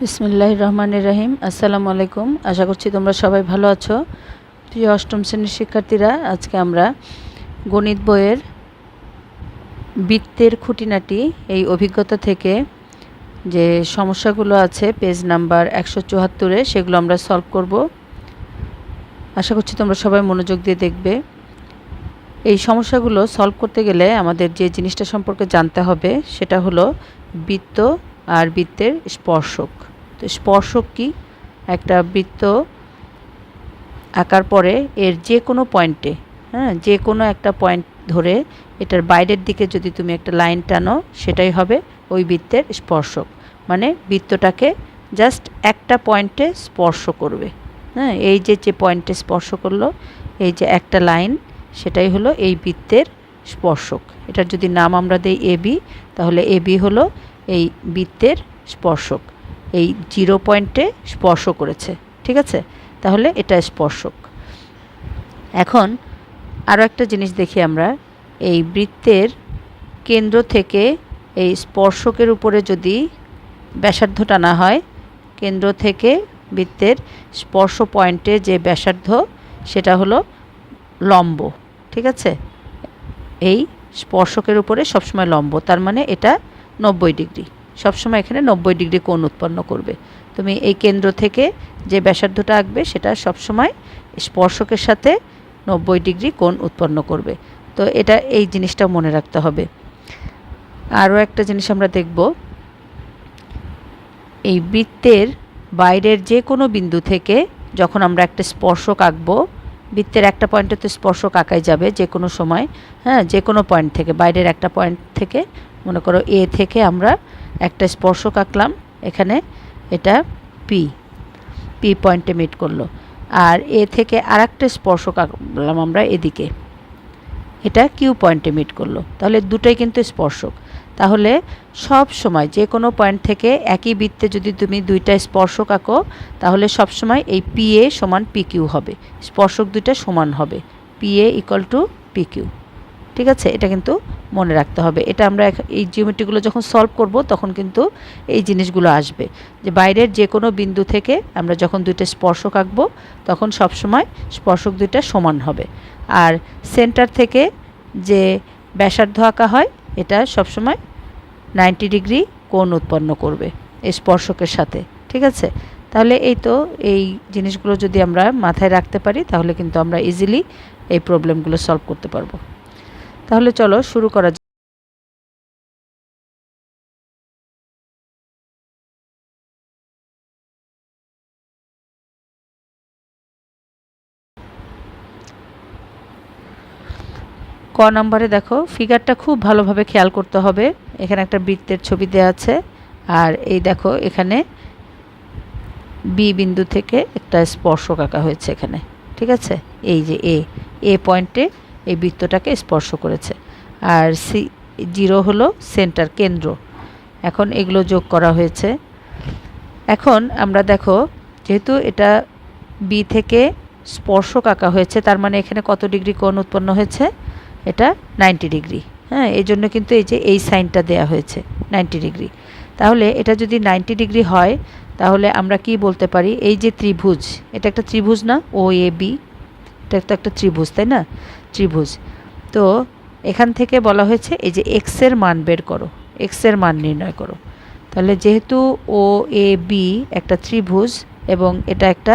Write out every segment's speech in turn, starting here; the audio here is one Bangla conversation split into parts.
বিসমিল্লাহ রহমানের রহিম আসসালামু আলাইকুম আশা করছি তোমরা সবাই ভালো আছো। প্রিয় অষ্টম শ্রেণির শিক্ষার্থীরা, আজকে আমরা গণিত বইয়ের বৃত্তের খুঁটিনাটি, এই অভিজ্ঞতা থেকে যে সমস্যাগুলো আছে, পেজ নাম্বার একশো চুয়াত্তরে, সেগুলো আমরা সলভ করব। আশা করছি তোমরা সবাই মনোযোগ দিয়ে দেখবে। এই সমস্যাগুলো সলভ করতে গেলে আমাদের যে জিনিসটা সম্পর্কে জানতে হবে, সেটা হলো বৃত্ত আর বৃত্তের স্পর্শক। তো স্পর্শক কি? একটা বৃত্ত আঁকার পরে এর যে কোনো পয়েন্টে হ্যাঁ যে কোনো একটা পয়েন্ট ধরে এটার বাইরের দিকে যদি তুমি একটা লাইন টানো, সেটাই হবে ওই বৃত্তের স্পর্শক। মানে বৃত্তটাকে জাস্ট একটা পয়েন্টে স্পর্শ করবে। হ্যাঁ এই যে যে পয়েন্টে স্পর্শ করল, এই যে একটা লাইন, সেটাই হলো এই বৃত্তের স্পর্শক। এটার যদি নাম আমরা দেই এবি তাহলে এবি হলো এই বৃত্তের স্পর্শক। এই জিরো পয়েন্টে স্পর্শ করেছে, ঠিক আছে? তাহলে এটা স্পর্শক। এখন আরও একটা জিনিস দেখি আমরা। এই বৃত্তের কেন্দ্র থেকে এই স্পর্শকের উপরে যদি ব্যাসার্ধ টানা হয়, কেন্দ্র থেকে বৃত্তের স্পর্শ পয়েন্টে যে ব্যাসার্ধ, সেটা হলো লম্ব, ঠিক আছে? এই স্পর্শকের উপরে সবসময় লম্ব, তার মানে এটা নব্বই ডিগ্রি। সবসময় এখানে নব্বই ডিগ্রি কোণ উৎপন্ন করবে। তুমি এই কেন্দ্র থেকে যে ব্যাসার্ধটা আঁকবে, সেটা সবসময় স্পর্শকের সাথে নব্বই ডিগ্রি কোণ উৎপন্ন করবে। তো এটা এই জিনিসটা মনে রাখতে হবে। আরও একটা জিনিস আমরা দেখব। এই বৃত্তের বাইরের যে কোনো বিন্দু থেকে যখন আমরা একটা স্পর্শক আঁকবো, বৃত্তের একটা পয়েন্টে তো স্পর্শক আঁকাই যাবে যে কোনো সময় হ্যাঁ যে কোনো পয়েন্ট থেকে, বাইরের একটা পয়েন্ট থেকে মনে করো এ থেকে আমরা একটা স্পর্শক আঁকলাম, এখানে এটা পি পি পয়েন্টে মিট করল। আর এ থেকে আর একটা স্পর্শক আঁকলাম আমরা এদিকে, এটা কিউ পয়েন্টে মিট করল। তাহলে দুটোই কিন্তু স্পর্শক। তাহলে সব সময় যে কোনো পয়েন্ট থেকে একই বৃত্তে যদি তুমি দুইটা স্পর্শক আঁকো, তাহলে সব সময় এই পি এ সমান পি কিউ হবে। স্পর্শক দুইটা সমান হবে। P A equal to P Q ঠিক আছে? এটা কিন্তু মনে রাখতে হবে। এটা আমরা এই জিওমেট্রিগুলো যখন সলভ করব, তখন কিন্তু এই জিনিসগুলো আসবে। যে বাইরের যে কোনো বিন্দু থেকে আমরা যখন দুইটা স্পর্শক আঁকবো, তখন সবসময় স্পর্শক দুইটা সমান হবে। আর সেন্টার থেকে যে ব্যাসার্ধ আঁকা হয়, এটা সবসময় নাইনটি ডিগ্রি কোণ উৎপন্ন করবে এই স্পর্শকের সাথে। ঠিক আছে? তাহলে এই তো, এই জিনিসগুলো যদি আমরা মাথায় রাখতে পারি, তাহলে কিন্তু আমরা ইজিলি এই প্রবলেমগুলো সলভ করতে পারব। তাহলে চলো শুরু করা যাক। ক নম্বরে দেখো ফিগারটা খুব ভালোভাবে খেয়াল করতে হবে। এখানে একটা বৃত্তের ছবি দেওয়া আছে। আর এই দেখো, এখানে বি বিন্দু থেকে একটা স্পর্শক আঁকা হয়েছে এখানে। ঠিক আছে? এই যে এ এ পয়েন্টে এই বৃত্তটাকে স্পর্শ করেছে। আর সি জিরো হলো সেন্টার কেন্দ্র। এখন এগুলো যোগ করা হয়েছে। এখন আমরা দেখো, যেহেতু এটা বি থেকে স্পর্শক আঁকা হয়েছে, তার মানে এখানে কত ডিগ্রি কোণ উৎপন্ন হয়েছে? এটা নাইনটি ডিগ্রি। হ্যাঁ এই জন্য কিন্তু এই যে এই সাইনটা দেয়া হয়েছে, নাইনটি ডিগ্রি। তাহলে এটা যদি নাইনটি ডিগ্রি হয়, তাহলে আমরা কি বলতে পারি? এই যে ত্রিভুজ, এটা একটা ত্রিভুজ না? ও এ বি এটা তো একটা ত্রিভুজ, তাই না? ত্রিভুজ। তো এখান থেকে বলা হয়েছে এই যে এক্সের মান বের করো এক্সের মান নির্ণয় করো। তাহলে যেহেতু ও এ বি একটা ত্রিভুজ এবং এটা একটা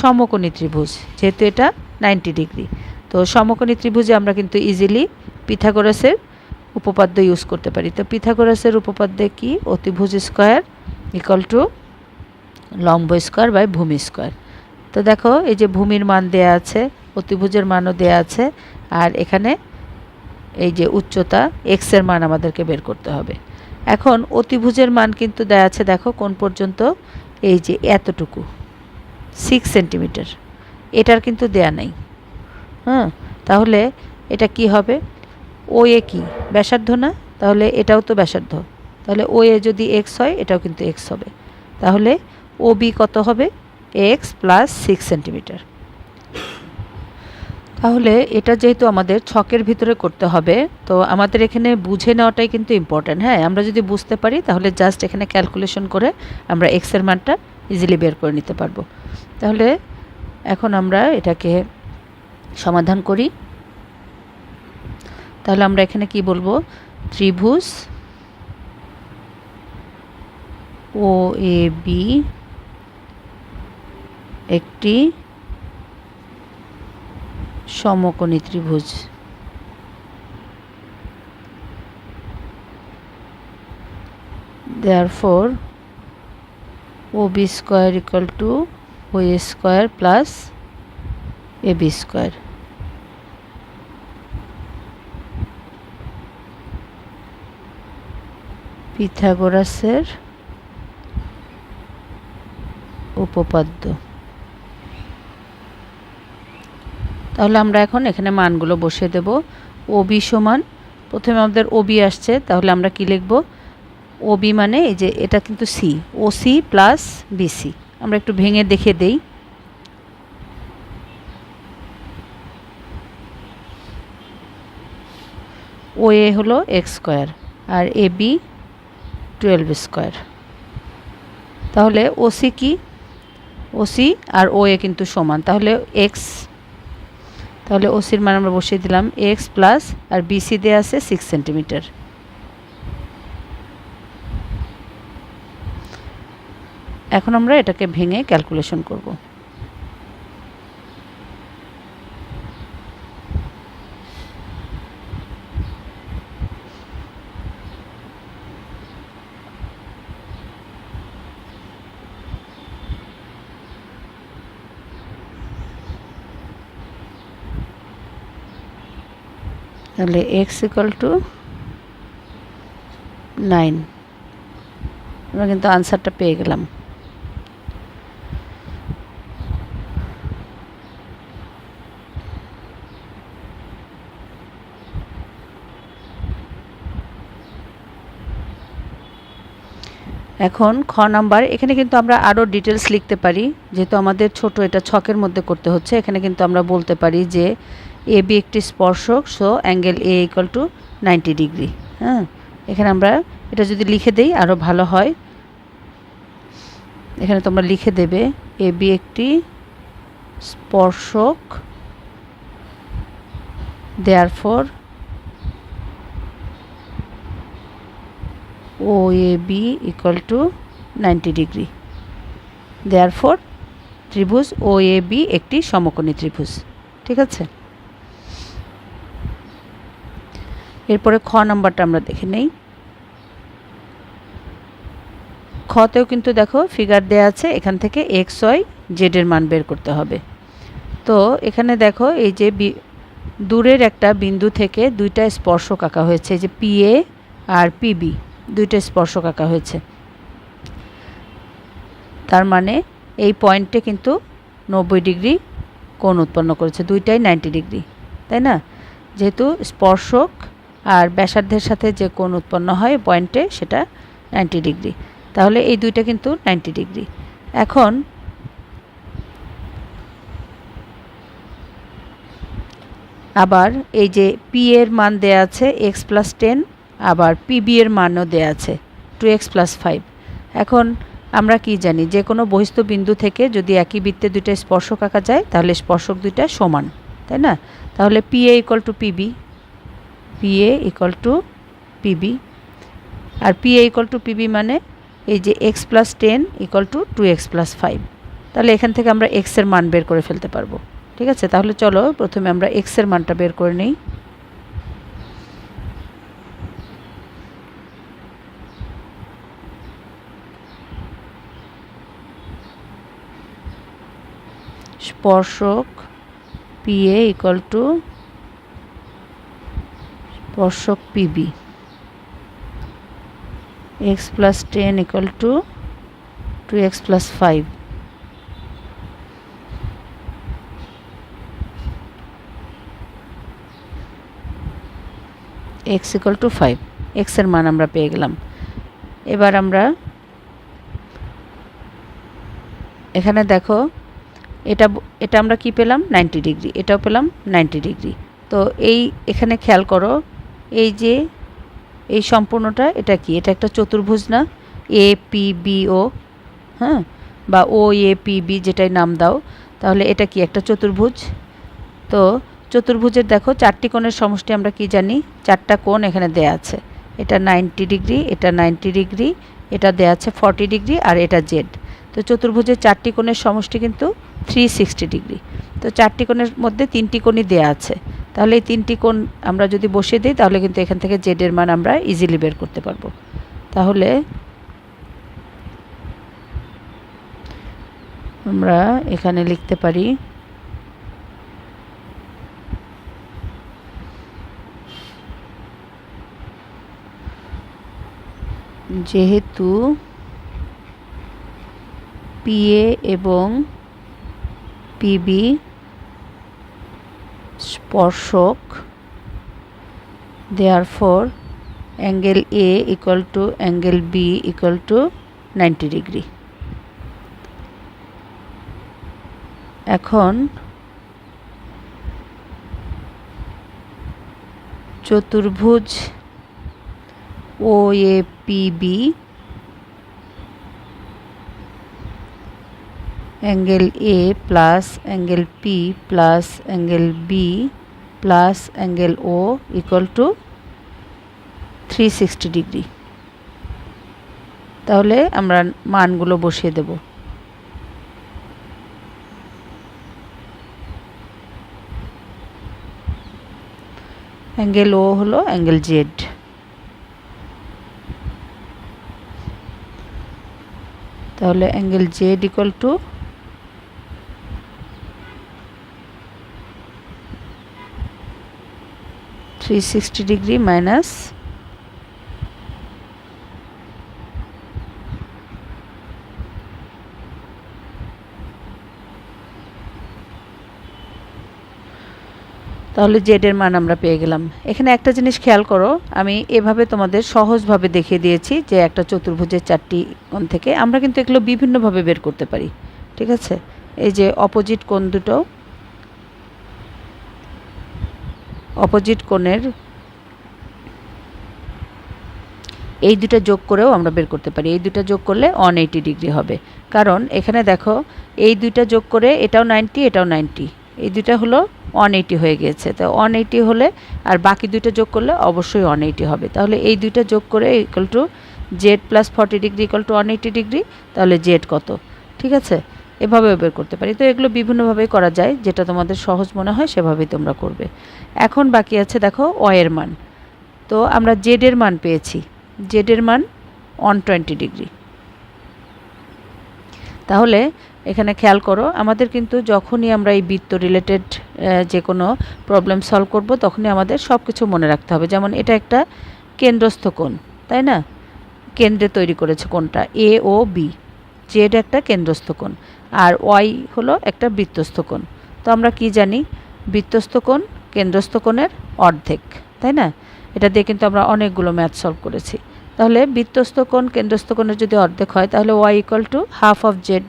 সমকোণী ত্রিভুজ, যেহেতু এটা নাইনটি ডিগ্রি। তো সমকোণী ত্রিভুজে আমরা কিন্তু ইজিলি পিথাগোরাসের উপপাদ্য ইউজ করতে পারি। তো পিথাগোরাসের উপপাদ্যে কি? অতিভুজ স্কোয়ার ইকাল টু লম্ব স্কোয়ার বাই ভূমি স্কোয়ার তো দেখো, এই যে ভূমির মান দেয়া আছে, অতিভুজের মানও দেয়া আছে আর এখানে এই যে উচ্চতা এক্সের মান আমাদেরকে বের করতে হবে। এখন অতিভুজের মান কিন্তু দেয়া আছে, দেখো, কোন পর্যন্ত? এই যে এতটুকু সিক্স সেন্টিমিটার এটার কিন্তু দেয়া নাই। হ্যাঁ তাহলে এটা কি হবে? ও এ কি? ব্যাসার্ধ না? তাহলে এটাও তো ব্যাসার্ধ। তাহলে ও এ যদি এক্স হয়, এটাও কিন্তু এক্স হবে। তাহলে ও বি কত হবে? এক্স প্লাস সিক্স সেন্টিমিটার তাহলে এটা যেহেতু আমাদের ছকের ভিতরে করতে হবে, তো আমাদের এখানে বুঝে নেওয়াটাই কিন্তু ইম্পর্ট্যান্ট হ্যাঁ আমরা যদি বুঝতে পারি, তাহলে জাস্ট এখানে ক্যালকুলেশন করে আমরা এক্সের মানটা ইজিলি বের করে নিতে পারব। তাহলে এখন আমরা এটাকে সমাধান করি। তাহলে আমরা এখানে কি বলব? ত্রিভুজ ও এ বি একটি সমকোণী ত্রিভুজ। Therefore O B square equal to O A square plus A B square পিথাগোরাসের উপপাদ্য। তাহলে আমরা এখন এখানে মানগুলো বসিয়ে দেব। ওবি সমান, প্রথমে আমাদের ওবি আসছে, তাহলে আমরা কি লিখব? ওবি মানে এই যে এটা কিন্তু C O C plus BC. আমরা একটু ভেঙে দেখে দেই। ও এ হলো এক্স স্কোয়ার আর এ বি টুয়েলভ স্কোয়ার। তাহলে ওসি কি? ওসি আর ও এ কিন্তু সমান। তাহলে এক্স তাহলে ওসির মান আমরা বসিয়ে দিলাম এক্স প্লাস আর বিসি দেওয়া আছে সিক্স সেন্টিমিটার এখন আমরা এটাকে ভেঙে ক্যালকুলেশন করব। তাহলে এক্স ইকাল টু নাইন আমরা কিন্তু আনসারটা পেয়ে গেলাম। এখন খ নাম্বার, এখানে কিন্তু আমরা আরও ডিটেলস লিখতে পারি, যেহেতু আমাদের ছোট এটা ছকের মধ্যে করতে হচ্ছে, এখানে কিন্তু আমরা বলতে পারি যে এ বি একটি স্পর্শক so angle A equal to ninety degree হ্যাঁ? এখানে আমরা এটা যদি লিখে দেই আরও ভালো হয়। এখানে তোমরা লিখে দেবে এ বি একটি স্পর্শক therefore A B equal to ninety degree therefore ত্রিভুজ ও এ বি একটি সমকোণী ত্রিভুজ। ঠিক আছে? এরপরে খ নাম্বারটা আমরা দেখে নেই। খতেও কিন্তু দেখো ফিগার দেয়া আছে, এখান থেকে এক্স ওয়াই জেডের মান বের করতে হবে। তো এখানে দেখো এই যে দূরের একটা বিন্দু থেকে দুইটা স্পর্শক আঁকা হয়েছে যে পি এ আর পিবি দুইটা স্পর্শক আঁকা হয়েছে। তার মানে এই পয়েন্টে কিন্তু নব্বই ডিগ্রি কোণ উৎপন্ন করেছে, দুইটাই নাইনটি ডিগ্রি, তাই না? যেহেতু স্পর্শক আর ব্যাসার্ধের সাথে যে কোণ উৎপন্ন হয় পয়েন্টে সেটা নাইনটি ডিগ্রি, তাহলে এই দুইটা কিন্তু নাইনটি ডিগ্রি। এখন আবার এই যে পি এর মান দেয়া আছে এক্স প্লাস টেন আবার পিবি এর মানও দেয়া আছে টু এক্স প্লাস ফাইভ এখন আমরা কি জানি, যে কোনো বহিস্থ বিন্দু থেকে যদি একই বৃত্তে দুইটা স্পর্শক আঁকা যায়, তাহলে স্পর্শক দুইটা সমান, তাই না? তাহলে P A equal to PB P A equal to PB R P A equal to PB মানে এই যে x plus ten equal to two x plus five তাহলে এখান থেকে আমরা এক্সের মান বের করে ফেলতে পারব। ঠিক আছে? তাহলে চলো প্রথমে আমরা এক্সের মানটা বের করে নিই। স্পর্শক পি এ ইকুয়াল টু স্পর্শক PB. X plus ten equal to two x plus five. X equal to five. এক্সের মান আমরা পেয়ে গেলাম। এবার আমরা এখানে দেখো এটা এটা আমরা কি পেলাম? নাইনটি ডিগ্রি এটাও পেলাম নাইনটি ডিগ্রি তো এই এখানে খেয়াল করো, এই যে এই সম্পূর্ণটা এটা কি? এটা একটা চতুর্ভুজ না? এ পি বি ও হ্যাঁ? বা ও এ পি বি যেটাই নাম দাও, তাহলে এটা কি? একটা চতুর্ভুজ। তো চতুর্ভুজের দেখো, চারটি কোণের সমষ্টি আমরা কি জানি? চারটা কোণ এখানে দেয়া আছে। এটা নাইনটি ডিগ্রি এটা নাইনটি ডিগ্রি এটা দেয়া আছে ফর্টি ডিগ্রি আর এটা জেড তো চতুর্ভুজের চারটি কোণের সমষ্টি কিন্তু থ্রি সিক্সটি ডিগ্রি তো চারটি কোণের মধ্যে তিনটি কোণই দেয়া আছে। তাহলে এই তিনটি কোণ আমরা যদি বসিয়ে দিই, তাহলে কিন্তু এখান থেকে জেডের মান আমরা ইজিলি বের করতে পারব। তাহলে আমরা এখানে লিখতে পারি যেহেতু পিএ এবং পিবি স্পর্শক। Therefore angle A equal to angle B equal to ninety degree এখন চতুর্ভুজ O A P angle A plus angle P plus angle B plus angle O equal to three sixty degree তাহলে আমরা মানগুলো বসিয়ে দেব। অ্যাঙ্গেল ও হলো অ্যাঙ্গেল জেড তাহলে angle Z equal to three sixty degree minus তাহলে জেডের মান আমরা পেয়ে গেলাম। এখানে একটা জিনিস খেয়াল করো, আমি এভাবে তোমাদের সহজভাবে দেখিয়ে দিয়েছি যে একটা চতুর্ভুজের চারটি কোণ থেকে আমরা কিন্তু এগুলো বিভিন্নভাবে বের করতে পারি, ঠিক আছে? এই যে অপোজিট কোণ দুটো অপোজিট কোণের এই দুটা যোগ করেও আমরা বের করতে পারি। এই দুটা যোগ করলে ওয়ান এইটি ডিগ্রি হবে। কারণ এখানে দেখো, এই দুইটা যোগ করে এটাও নাইনটি এটাও নাইনটি। এই দুটা হলো ওয়ান এইটি হয়ে গিয়েছে। তো ওয়ান এইটি হলে আর বাকি দুইটা যোগ করলে অবশ্যই ওয়ান এইটি হবে। তাহলে এই দুইটা যোগ করে equal to Z plus forty degree equal to one eighty degree, তাহলে জেড কত? ঠিক আছে? এভাবেও বের করতে পারি। তো এগুলো বিভিন্নভাবেই করা যায়, যেটা তোমাদের সহজ মনে হয় সেভাবেই তোমরা করবে। এখন বাকি আছে দেখো ওয়ের মান। তো আমরা জেডের মান পেয়েছি। জেডের মান ওয়ান টোয়েন্টি ডিগ্রি তাহলে এখানে খেয়াল করো, আমাদের কিন্তু যখনই আমরা এই বৃত্ত রিলেটেড যে কোনো প্রবলেম সলভ করব, তখনই আমাদের সব কিছু মনে রাখতে হবে। যেমন এটা একটা কেন্দ্রস্থ কোণ, তাই না? কেন্দ্রে তৈরি করেছে কোনটা এ ও বি জেড একটা কেন্দ্রস্থ কোণ। আর ওয়াই হলো একটা বৃত্তস্থ কোণ। তো আমরা কি জানি? বৃত্তস্থ কোণ, কেন্দ্রস্থ কোণের অর্ধেক, তাই না? এটা দিয়ে কিন্তু আমরা অনেকগুলো ম্যাথ সলভ করেছি। তাহলে বৃত্তস্থ কোণ, কেন্দ্রস্থ কোণের যদি অর্ধেক হয়, তাহলে Y equal to half of Z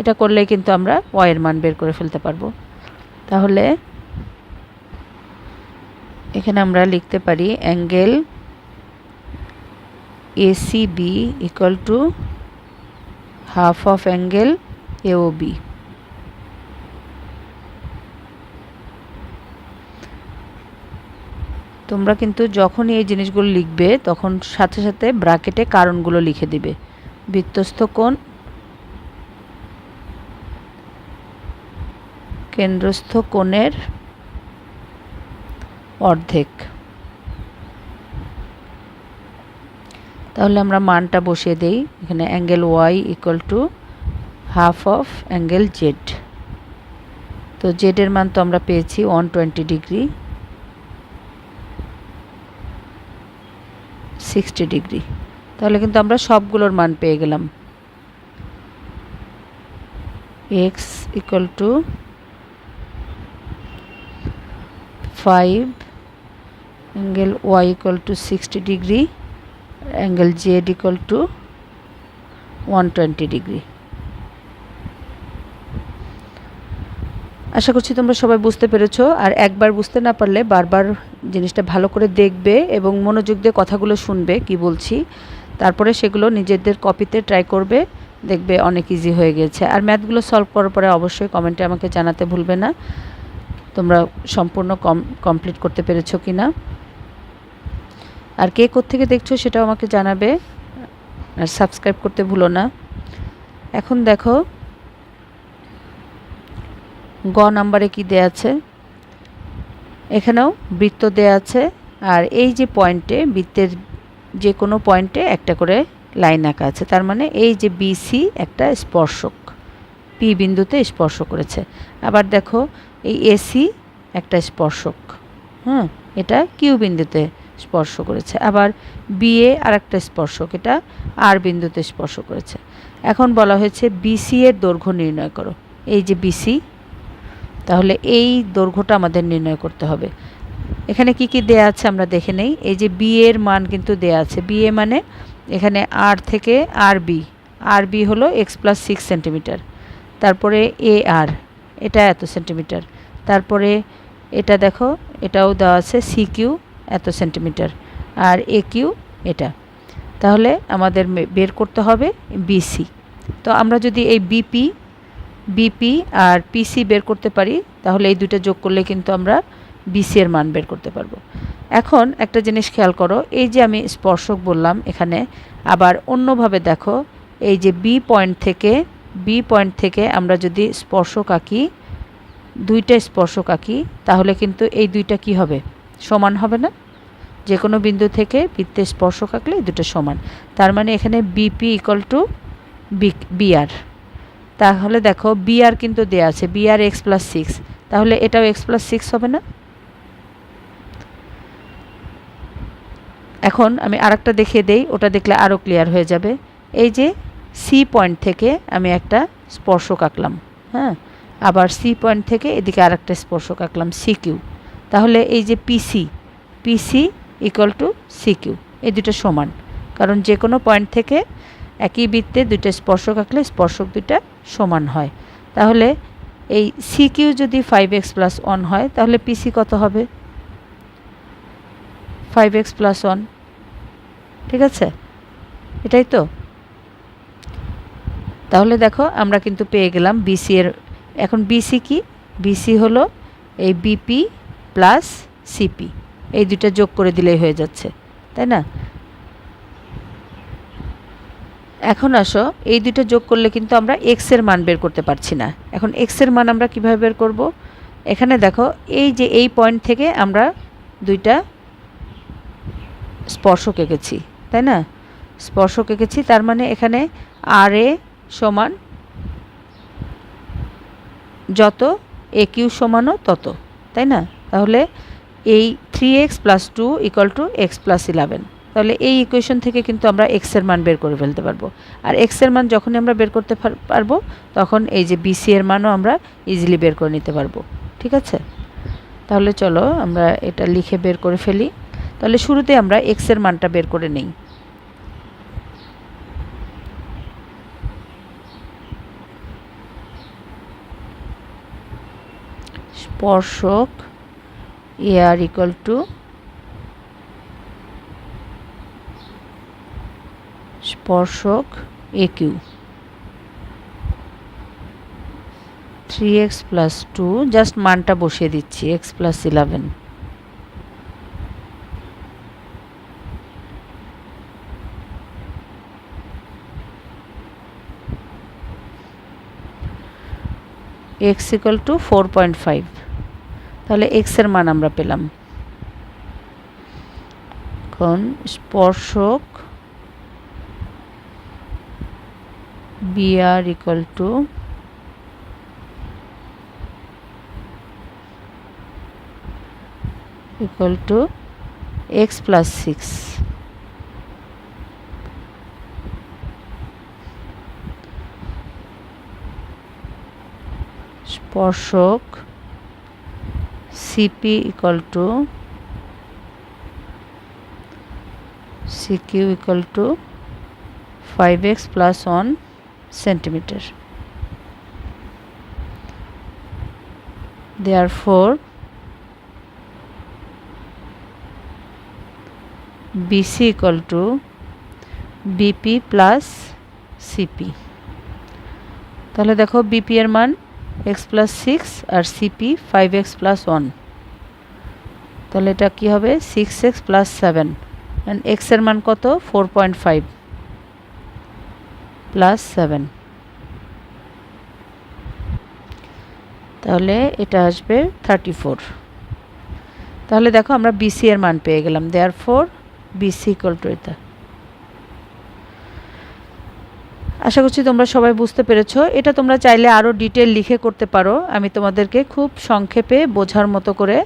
এটা করলেই কিন্তু আমরা ওয়াইয়ের মান বের করে ফেলতে পারব। তাহলে এখানে আমরা লিখতে পারি angle ACB equal to half of angle AOB তোমরা কিন্তু যখনই এই জিনিসগুলো লিখবে, তখন সাথে সাথে ব্রাকেটে কারণগুলো লিখে দিবে। বৃত্তস্থ কোণ, কেন্দ্রস্থ কোণের অর্ধেক। তাহলে আমরা মানটা বসিয়ে দেই। এখানে angle Y equal to half of angle Z তো জেডের মান তো আমরা পেয়েছি one twenty degree sixty degree তাহলে কিন্তু আমরা সবগুলোর মান পেয়ে গেলাম। X equal to five angle Y equal to sixty degree angle Z equal to one twenty degree আশা করছি তোমরা সবাই বুঝতে পেরেছ। আর একবার বুঝতে না পারলে বারবার জিনিসটা ভালো করে দেখবে এবং মনোযোগ দিয়ে কথাগুলো শুনবে কি বলছি। তারপরে সেগুলো নিজেদের কপিতে ট্রাই করবে, দেখবে অনেক ইজি হয়ে গেছে। আর ম্যাথগুলো সলভ করার পরে অবশ্যই কমেন্টে আমাকে জানাতে ভুলবে না। তোমরা সম্পূর্ণ কম কমপ্লিট করতে পেরেছ কি না আর কে থেকে দেখছ সেটাও আমাকে জানাবে। আর সাবস্ক্রাইব করতে ভুলো না। এখন দেখো গ নাম্বারে কি দেয়া আছে? এখানেও বৃত্ত দেয়া আছে। আর এই যে পয়েন্টে বৃত্তের যে কোনো পয়েন্টে একটা করে লাইন আঁকা আছে। তার মানে এই যে বিসি একটা স্পর্শক পি বিন্দুতে স্পর্শ করেছে। আবার দেখো, এই এসি একটা স্পর্শক হ্যাঁ এটা কিউ বিন্দুতে স্পর্শ করেছে। আবার বিএ আর একটা স্পর্শক, এটা আর বিন্দুতে স্পর্শ করেছে। এখন বলা হয়েছে বিসি এর দৈর্ঘ্য নির্ণয় করো। এই যে বিসি তাহলে এই দৈর্ঘ্যটা আমাদের নির্ণয় করতে হবে। এখানে কি কি দেয়া আছে আমরা দেখে নেই। এই যে বি এর মান কিন্তু দেয়া আছে। বি এ মানে এখানে আর থেকে আর বি আর বি হলো এক্স প্লাস সিক্স সেন্টিমিটার তারপরে এ আর এটা এত সেন্টিমিটার তারপরে এটা দেখো, এটাও দেওয়া আছে সি কিউ এত সেন্টিমিটার আর এ কিউ এটা। তাহলে আমাদের বের করতে হবে বিসি তো আমরা যদি এই বিপি বিপি আর পিসি বের করতে পারি, তাহলে এই দুটো যোগ করলে কিন্তু আমরা বিসি এর মান বের করতে পারব। এখন একটা জিনিস খেয়াল করো, এই যে আমি স্পর্শক বললাম এখানে, আবার অন্যভাবে দেখো, এই যে বি পয়েন্ট থেকে, বি পয়েন্ট থেকে আমরা যদি স্পর্শক আঁকি, দুইটা স্পর্শক আঁকি, তাহলে কিন্তু এই দুইটা কি হবে? সমান হবে না? যে কোনো বিন্দু থেকে বৃত্তে স্পর্শক আঁকলে দুটো সমান। তার মানে এখানে BP equal to B BR. তাহলে দেখো বিআর কিন্তু দেওয়া আছে বিআর এক্স প্লাস সিক্স তাহলে এটাও এক্স প্লাস সিক্স হবে না? এখন আমি আরেকটা দেখিয়ে দেই, ওটা দেখলে আরও ক্লিয়ার হয়ে যাবে। এই যে সি পয়েন্ট থেকে আমি একটা স্পর্শক আঁকলাম হ্যাঁ? আবার সি পয়েন্ট থেকে এদিকে আরেকটা স্পর্শক আঁকলাম সি কিউ তাহলে এই যে PC PC equal to C Q এই দুটো সমান। কারণ যে কোনো পয়েন্ট থেকে একই বৃত্তে দুইটা স্পর্শক আঁকলে স্পর্শক দুইটা সমান হয়। তাহলে এই সি কিউ যদি ফাইভ এক্স প্লাস ওয়ান হয়, তাহলে পিসি কত হবে? ফাইভ এক্স প্লাস ওয়ান ঠিক আছে? এটাই তো? তাহলে দেখো, আমরা কিন্তু পেয়ে গেলাম বিসি এর, এখন বিসি কি? বিসি হলো এই বিপি প্লাস সিপি এই দুটা যোগ করে দিলেই হয়ে যাচ্ছে, তাই না? এখন আসো, এই দুটো যোগ করলে কিন্তু আমরা এক্সের মান বের করতে পারছি না। এখন এক্সের মান আমরা কীভাবে বের করব? এখানে দেখো, এই যে এই পয়েন্ট থেকে আমরা দুইটা স্পর্শক এঁকেছি, তাই না? স্পর্শক এঁকেছি, তার মানে এখানে আর এ সমান যত এ কিউ সমানও তত, তাই না? তাহলে এই three x plus two equal to x plus eleven তাহলে এই ইকুয়েশন থেকে কিন্তু আমরা এক্সের মান বের করে ফেলতে পারব। আর এক্সের মান যখনই আমরা বের করতে পারব, তখন এই যে বিসি এর মানও আমরা ইজিলি বের করে নিতে পারব। ঠিক আছে? তাহলে চলো আমরা এটা লিখে বের করে ফেলি। তাহলে শুরুতে আমরা এক্সের মানটা বের করে নেই। স্পর্শক এ আর ইকুয়াল টু স্পর্শক A three x plus two just মানটা বসিয়ে দিচ্ছি x plus eleven x equal to four point five তাহলে এক্সের মান আমরা পেলাম। এখন স্পর্শক br equal to equal to x plus 6 স্পর্শক CP equal to CQ equal to five x plus one centimetre. Four BC equal to BP plus CP তাহলে দেখো বিপি এর মান এক্স প্লাস সিক্স আর CP five x plus one তাহলে এটা কী হবে? Six x plus seven and এক্সের মান কত? Four point five plus seven তাহলে এটা আসবে থার্টি ফোর তাহলে দেখো আমরা বিসি এর মান পেয়ে গেলাম। দেয়ার ফোর বিসি ইকুয়াল টু এটা। আশা করছি তোমরা সবাই বুঝতে পেরেছ। এটা তোমরা চাইলে আরও ডিটেল লিখে করতে পারো। আমি তোমাদেরকে খুব সংক্ষেপে বোঝার মতো করে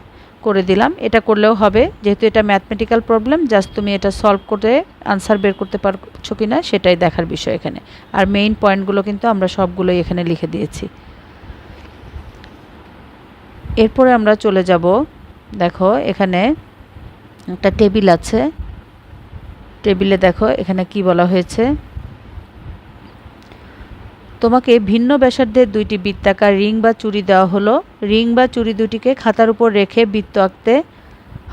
করে দিলাম। এটা করলেও হবে। যেহেতু এটা ম্যাথমেটিক্যাল প্রবলেম জাস্ট তুমি এটা সলভ করে আনসার বের করতে পারছ কি না সেটাই দেখার বিষয় এখানে। আর মেইন পয়েন্টগুলো কিন্তু আমরা সবগুলোই এখানে লিখে দিয়েছি। এরপরে আমরা চলে যাব। দেখো, এখানে একটা টেবিল আছে। টেবিলে দেখো, এখানে কি বলা হয়েছে? তোমাকে ভিন্ন ব্যাসার্ধের দুইটি বৃত্তাকার রিং বা চুরি দেওয়া হলো। রিং বা চুরি দুটিকে খাতার উপর রেখে বৃত্ত আঁকতে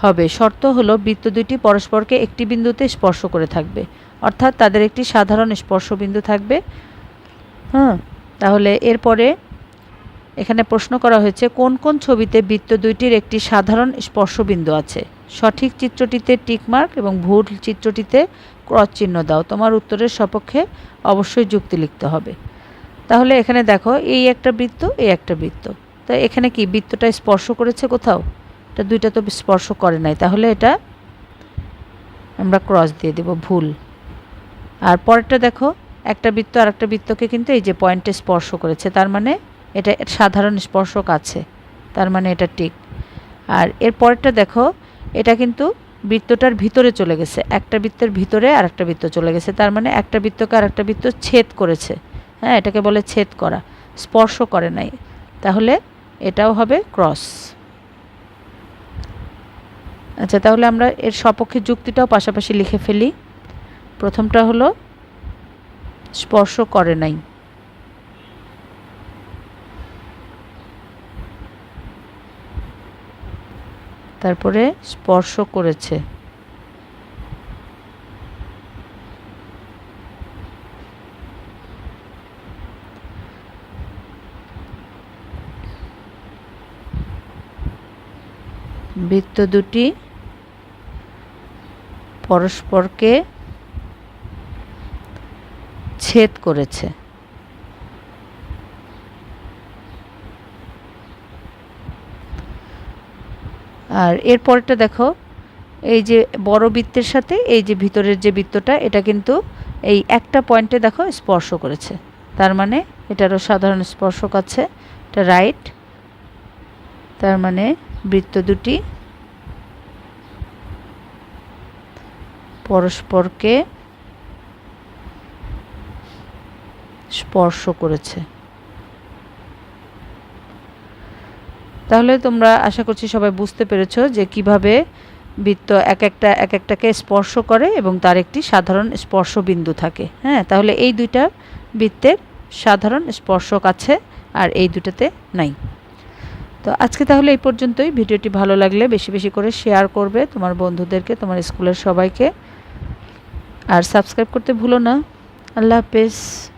হবে। শর্ত হলো, বৃত্ত দুটি পরস্পরকে একটি বিন্দুতে স্পর্শ করে থাকবে। অর্থাৎ তাদের একটি সাধারণ স্পর্শবিন্দু থাকবে। হ্যাঁ তাহলে এরপরে এখানে প্রশ্ন করা হয়েছে, কোন কোন ছবিতে বৃত্ত দুইটির একটি সাধারণ স্পর্শবিন্দু আছে? সঠিক চিত্রটিতে টিকমার্ক এবং ভুল চিত্রটিতে ক্রস চিহ্ন দাও। তোমার উত্তরের সপক্ষে অবশ্যই যুক্তি লিখতে হবে। তাহলে এখানে দেখো, এই একটা বৃত্ত, এই একটা বৃত্ত। তো এখানে কি বৃত্তটা স্পর্শ করেছে কোথাও? এটা দুইটা তো স্পর্শ করে নাই। তাহলে এটা আমরা ক্রস দিয়ে দেব, ভুল। আর পরেরটা দেখো, একটা বৃত্ত আর একটা বৃত্তকে কিন্তু এই যে পয়েন্টে স্পর্শ করেছে, তার মানে এটা সাধারণ স্পর্শক আছে, তার মানে এটা ঠিক। আর এর পরেরটা দেখো, এটা কিন্তু বৃত্তটার ভিতরে চলে গেছে, একটা বৃত্তের ভিতরে আর একটা বৃত্ত চলে গেছে, তার মানে একটা বৃত্তকে আর একটা বৃত্ত ছেদ করেছে। হ্যাঁ এটাকে বলে ছেদ করা, স্পর্শ করে নাই। তাহলে এটাও হবে ক্রস। আচ্ছা তাহলে আমরা এর সপক্ষে যুক্তিটাও পাশাপাশি লিখে ফেলি। প্রথমটা হলো, স্পর্শ করে নাই। তারপরে, স্পর্শ করেছে। বৃত্ত দুটি পরস্পরকে ছেদ করেছে। আর এরপরটা দেখো, এই যে বড় বৃত্তের সাথে এই যে ভিতরের যে বৃত্তটা, এটা কিন্তু এই একটা পয়েন্টে দেখো স্পর্শ করেছে। তার মানে এটারও সাধারণ স্পর্শক আছে, এটা রাইট। তার মানে বৃত্ত দুটি পরস্পরকে স্পর্শ করেছে। তাহলে তোমরা আশা করছি সবাই বুঝতে পেরেছ যে কীভাবে বৃত্ত এক একটা, এক একটাকে স্পর্শ করে এবং তার একটি সাধারণ স্পর্শ বিন্দু থাকে। হ্যাঁ তাহলে এই দুইটা বৃত্তের সাধারণ স্পর্শক আছে আর এই দুটাতে নাই। তো আজকে তাহলে এই পর্যন্তই। ভিডিওটি ভালো লাগলে বেশি বেশি করে শেয়ার করবে তোমার বন্ধুদেরকে, তোমার স্কুলের সবাইকে। আর সাবস্ক্রাইব করতে ভুলো না। আল্লাহ হাফেজ।